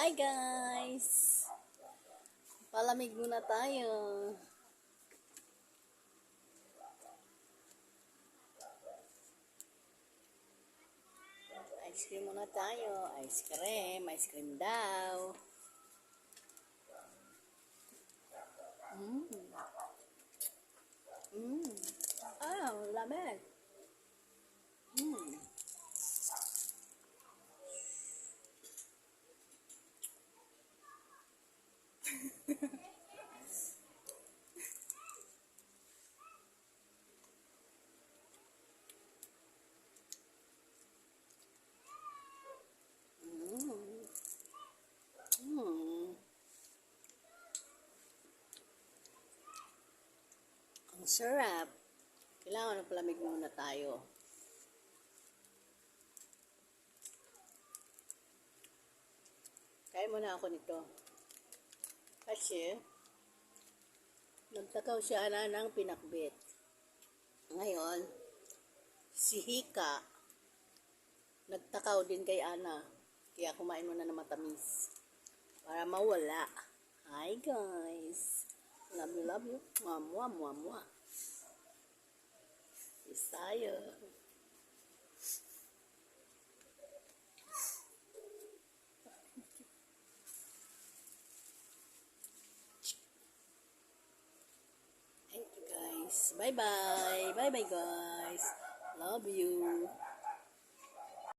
Hi guys! Palamig muna tayo. Ice cream muna tayo. Ice cream. Ice cream daw. Mmm. Mmm. Ah, lamig. Ang sarap. Kailangan ng palamig muna tayo. Kaya muna ako nito. Kasi, nagtakaw siya na ng pinakbit. Ngayon, si Hika, nagtakaw din kay Ana. Kaya kumain mo na ng matamis. Para mawala. Hi guys. Love you, love you. Mua, mua, mua, mua. Peace tayo. Thank you guys. Bye-bye. Bye-bye guys. Love you.